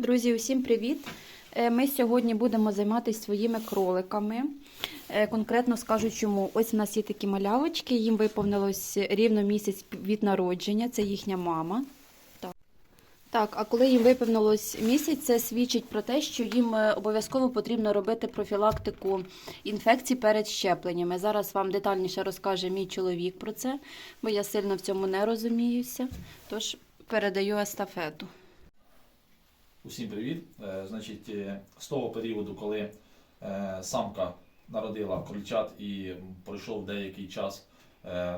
Друзі, усім привіт! Е, Ми сьогодні будемо займатися своїми кроликами. Е, Конкретно скажу чому. Ось у нас є такі малявочки, їм виповнилось рівно місяць від народження, це їхня мама. Так. Так, а коли їм виповнилось місяць, це свідчить про те, що їм е, обов'язково потрібно робити профілактику інфекцій перед щепленнями. Зараз вам детальніше розкаже мій чоловік про це, бо я сильно в цьому не розуміюся. Тож передаю естафету. Усім привіт. Е, Значить, е, з того періоду, коли е, самка народила крольчат і пройшов деякий час,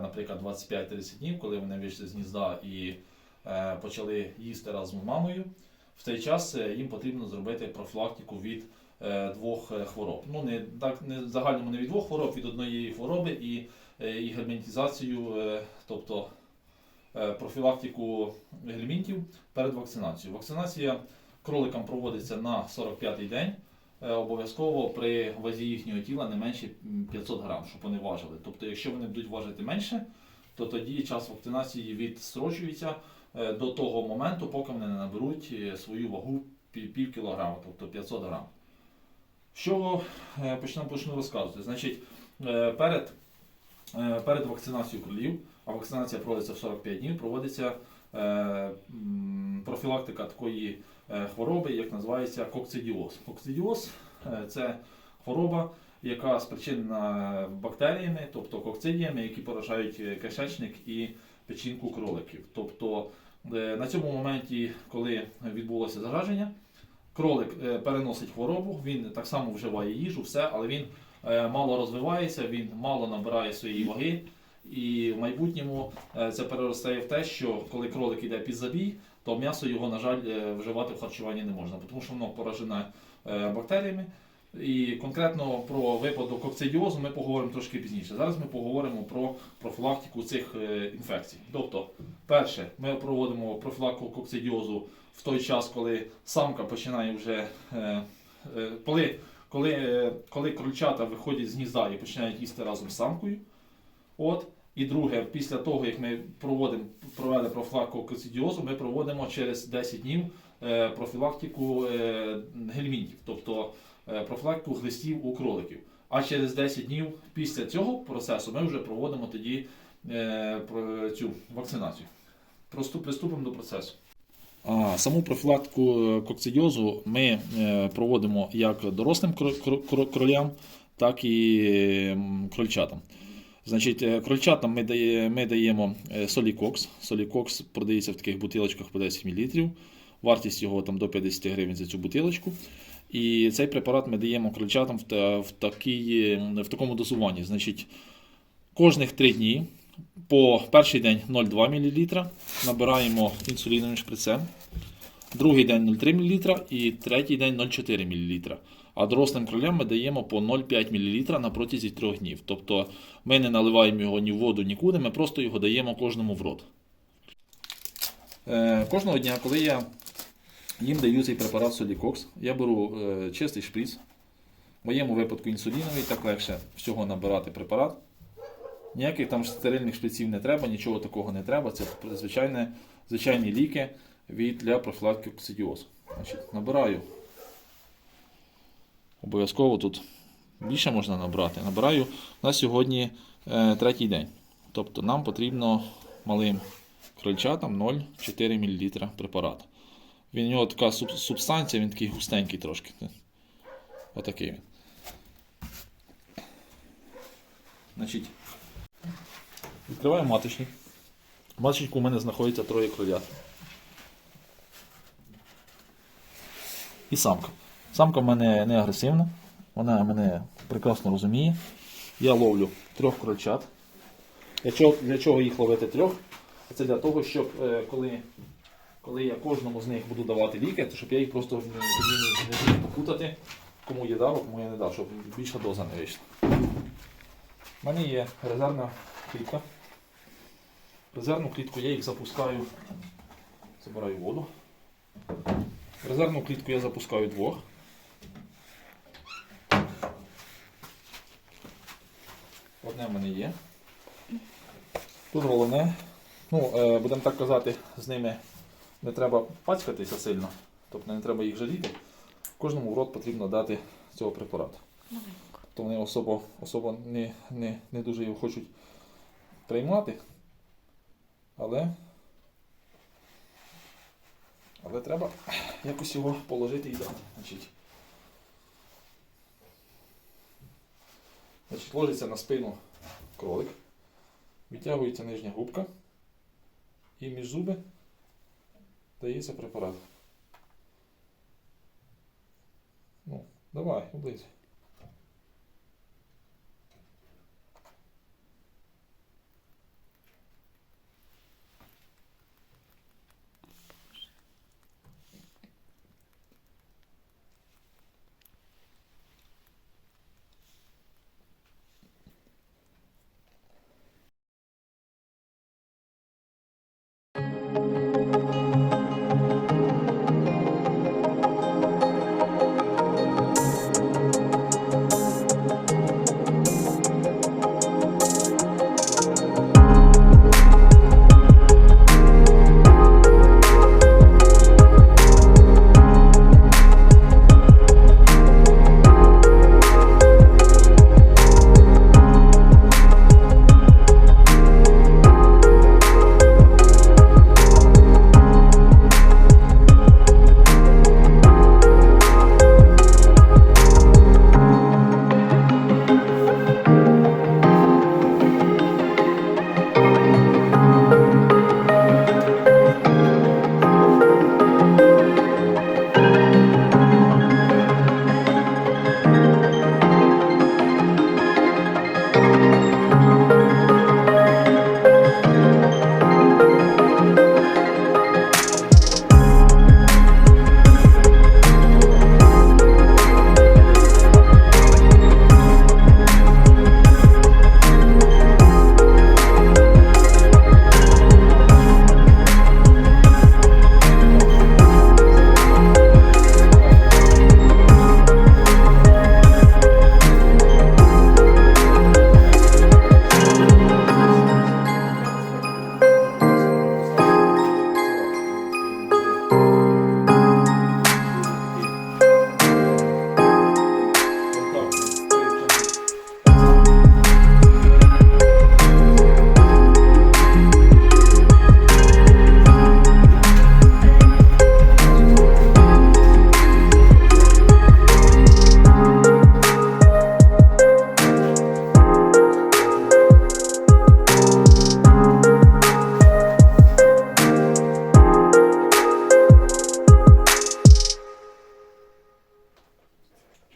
наприклад, 25-30 днів, коли вони вийшли з гнізда і почали їсти разом з мамою, в цей час їм потрібно зробити профілактику від двох хвороб. Ну, не так не загальному не від двох хвороб, від однієї хвороби і, і гельмінтизацію, е, тобто профілактику гельмінтів перед вакцинацією. Вакцинація кроликам проводиться на 45-й день. Е, Обов'язково при вазі їхнього тіла не менше 500 грам, щоб вони важили. Тобто, якщо вони будуть важити менше, то тоді час вакцинації відстрочується е, до того моменту, поки вони не наберуть е, свою вагу пів кілограма, тобто 500 грам. Чого е, почну, розказувати? Значить, перед, перед вакцинацією кролів, а вакцинація проводиться в 45 днів, проводиться профілактика такої е, хвороби, як називається кокцидіоз. Кокцидіоз е, це хвороба, яка спричинена бактеріями, тобто кокцидіями, які поражають е, кишечник і печінку кроликів. Тобто е, на цьому моменті, коли відбулося зараження, кролик е, переносить хворобу, він так само вживає їжу, все, але він е, мало розвивається, він мало набирає своєї ваги. І в майбутньому е, це переростає в те, що коли кролик йде під забій, то м'ясо його, на жаль, е, вживати в харчуванні не можна, тому що воно поражене е, бактеріями. І конкретно про випадок кокцидіозу ми поговоримо трошки пізніше. Зараз ми поговоримо про профілактику цих інфекцій. Тобто, перше, ми проводимо профілактику кокцидіозу в той час, коли самка починає вже коли, коли, коли крольчата виходять з гнізда і починають їсти разом з самкою. От. І друге, після того, як ми проводимо, провели профілактику кокцидіозу, ми проводимо через 10 днів е, профілактику е, гельмінтів, тобто е, профілактику глистів у кроликів. А через 10 днів після цього процесу ми вже проводимо тоді цю вакцинацію. Приступимо до процесу. А, саму профілактику кокцидіозу ми проводимо як дорослим кро- кро- кро- кролям, так і крольчатам. Значить, е, крольчатам ми, дає, ми даємо е, солікокс. Солікокс продається в таких бутилочках по 10 мл. Вартість його там до 50 гривень за цю бутилочку. І цей препарат ми даємо крольчатам в, в, такій, в такому дозуванні. Значить, кожних 3 дні по перший день 0,2 мл набираємо інсуліновим шприцем. Другий день 0,3 мл і третій день 0,4 мл. А дорослим кролям ми даємо по 0,5 мл на протязі 3 днів. Тобто ми не наливаємо його ні в воду, нікуди, ми просто його даємо кожному в рот. Е, кожного дня, коли я їм даю цей препарат Солікокс, я беру е, чистий шприц. В моєму випадку інсуліновий, так легше всього набирати препарат. Ніяких там стерильних шприців не треба, нічого такого не треба. Це звичайне, звичайні ліки для профілактики. Значить, набираю. Обов'язково тут більше можна набрати. Набираю на сьогодні е, третій день. Тобто нам потрібно малим крольчатам 0,4 мл препарату. Він у нього така суб- субстанція, він такий густенький трошки. Отакий він. Значить, відкриваю маточник. В маточнику у мене знаходиться троє кролят. І самка. Самка в мене не агресивна, вона мене прекрасно розуміє. Я ловлю трьох крольчат. Для чого, для чого їх ловити трьох? Це для того, щоб е, коли, коли я кожному з них буду давати ліки, то щоб я їх просто не, зміг попутати, кому я дав, а кому я не дав, щоб більша доза не вийшла. У мене є резервна клітка. Резервну клітку я їх запускаю, забираю воду. Резервну клітку я запускаю двох. Одне в мене є. Тут головне, ну, е, будемо так казати, з ними не треба пацькатися сильно. тобто не треба їх жаліти. Кожному в рот потрібно дати цього препарату. То вони особо, особо не, не, не дуже його хочуть приймати. Але, але треба якось його положити і дати. Значить, ложиться на спину кролик, відтягується нижня губка і між зуби дається препарат. Ну, давай, облизуй.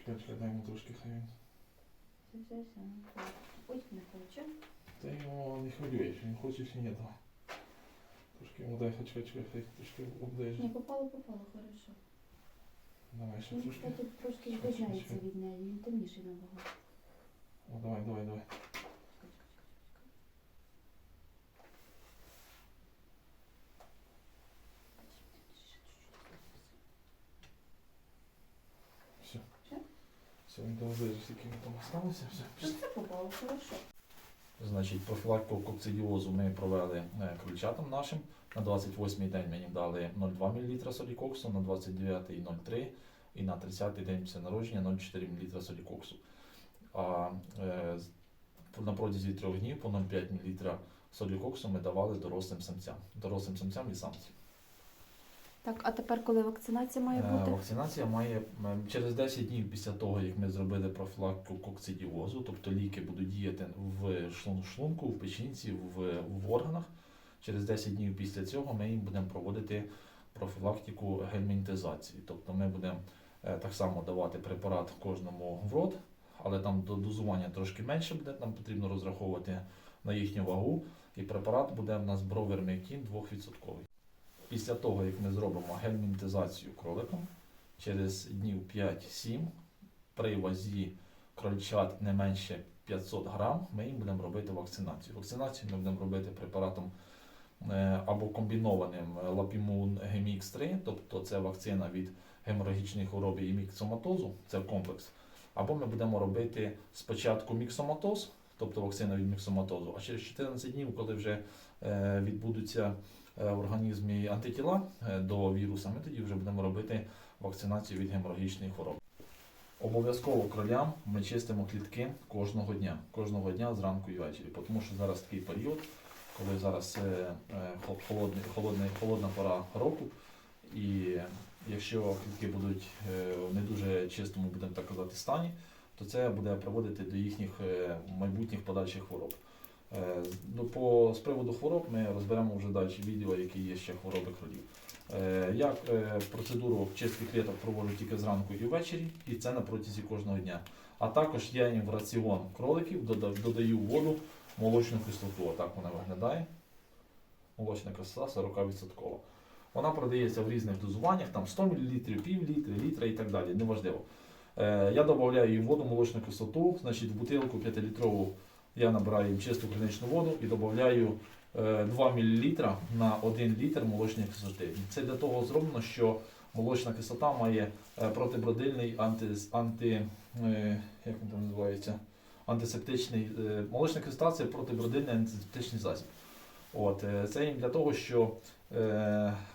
Чекай, дай йому трошки хай він. Ой, не хочу. Та не хвилюєш, він хоче чи ні, давай. Трошки йому дай, чекай, чекай, хай трошки. Не, попало, попало, хорошо. Давай, ще Він, трошки. кстати, трошки Чекай, чекай, відрізняється чекай. від неї, він темніший набагато. О, давай, давай, давай. Все. Все? Все, він оближиш, скільки він там залишилося, все. Тут все попало, хорошо. Значить, профілактику кокцидіозу ми провели е, крольчатам нашим. На 28-й день їм дали 0,2 мл солі коксу, на 29-й 0,3 і на 30-й день після народження 0,4 мл солі коксу. А е, на протязі трьох днів по 0,5 мл солі коксу ми давали дорослим самцям. Дорослим самцям і самцям. Так, а тепер коли вакцинація має Е, бути? Вакцинація має через 10 днів після того, як ми зробили профілактику кокцидіозу, тобто ліки будуть діяти в шлунку, в печінці, в, в органах. Через 10 днів після цього ми їм будемо проводити профілактику гельмінтизації. Тобто ми будемо е, так само давати препарат кожному в рот, але там до дозування трошки менше буде, нам потрібно розраховувати на їхню вагу. І препарат буде в нас бровермекін 2%. Після того, як ми зробимо гельмінтизацію кроликом, через днів 5-7 при вазі крольчат не менше 500 грам, ми їм будемо робити вакцинацію. Вакцинацію ми будемо робити препаратом е, або комбінованим лапімун гемікс 3, тобто це вакцина від геморагічної хвороби і міксоматозу, це комплекс. Або ми будемо робити спочатку міксоматоз, тобто вакцина від міксоматозу, а через 14 днів, коли вже е, відбудуться в організмі антитіла е, до віруса, ми тоді вже будемо робити вакцинацію від геморагічної хвороби. Обов'язково кролям ми чистимо клітки кожного дня, кожного дня зранку і ввечері, тому що зараз такий період, коли зараз е, е, хо- холодний, холодний, холодна пора року, і якщо клітки будуть е, в не дуже чистому, будемо так казати, стані, то це буде приводити до їхніх е, майбутніх подальших хвороб. Е, ну, по, з приводу хвороб ми розберемо вже далі відео, які є ще хвороби кролів. Е, Я е, процедуру чистки кліток проводжу тільки зранку і ввечері, і це на протязі кожного дня. А також я їм в раціон кроликів додаю воду молочну кислоту. Отак вона виглядає. Молочна кислота 40%. Вона продається в різних дозуваннях, там 100 мл, пів літри, літра і так далі, неважливо. Я додаю їм воду молочну кислоту, значить в бутилку 5-літрову я набираю їм чисту криничну воду і додаю е, 2 мл на 1 літр молочної кислоти. Це для того зроблено, що молочна кислота має е, протибродильний анти, анти, е, як він там називається, антисептичний. е, Молочна кислота це протибродильний антисептичний засіб. От, це їм для того, що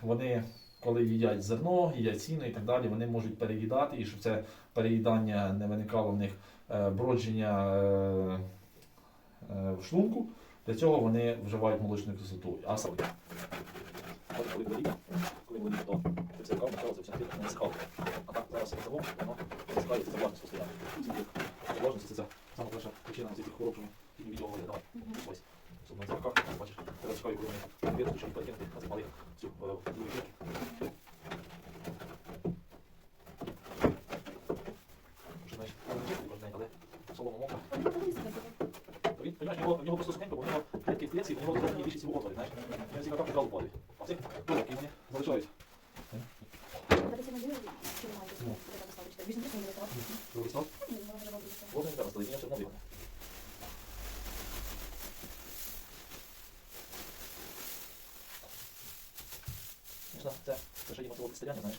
вони, коли їдять зерно, їдять сіно і так далі, вони можуть переїдати, і щоб це переїдання не виникало в них бродження в шлунку. Для цього вони вживають молочну кислоту. А саме коли буде літо, коли буде літо, то це все кавно, це все не сихало. А так зараз це воно, воно. Влажність це, це саме перша причина цих хвороб, що відео говорили. Ось. Особливо на руках, бачиш, чекаю, коли вони запали цю е, другу клітку. Що значить, не чистий кожен день, але солома мокра. Понимаєш, в нього, в нього просто сухенько, в нього клітки в клітці, в нього зроблені більше всього отвори, знаєш. Він всі какав відразу падає. А цих доларки вони залишають. Другий став. Вот він зараз, він ще одно. Звісно, це, це ще є мотивувати стріляння, знаєш.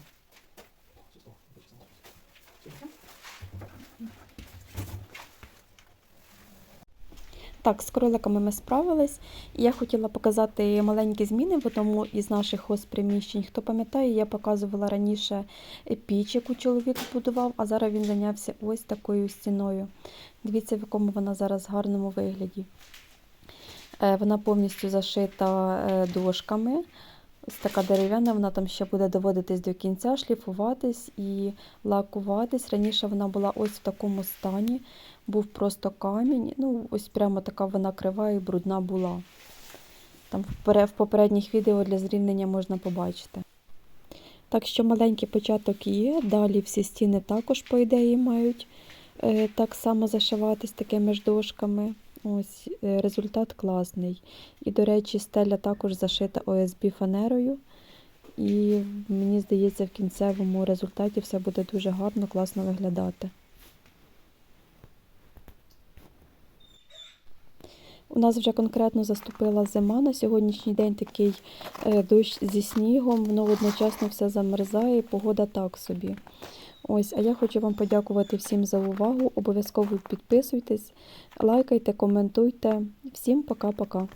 Так, з кроликами ми справились. Я хотіла показати маленькі зміни в одному із наших хозприміщень. Хто пам'ятає, я показувала раніше піч, яку чоловік будував, а зараз він зайнявся ось такою стіною. Дивіться, в якому вона зараз гарному вигляді. Е, Вона повністю зашита е, дошками. Ось така дерев'яна, вона там ще буде доводитись до кінця, шліфуватись і лакуватись. Раніше вона була ось в такому стані був просто камінь. Ну, ось прямо така вона крива і брудна була. Там в попередніх відео для зрівнення можна побачити. Так що маленький початок є. Далі всі стіни також, по ідеї, мають е, так само зашиватись такими ж дошками. Ось е, результат класний. І, до речі, стеля також зашита ОСБ фанерою. І мені здається, в кінцевому результаті все буде дуже гарно, класно виглядати. У нас вже конкретно заступила зима. На сьогоднішній день такий е, дощ зі снігом, воно одночасно все замерзає, погода так собі. Ось, а я хочу вам подякувати всім за увагу. Обов'язково підписуйтесь, лайкайте, коментуйте. Всім пока-пока.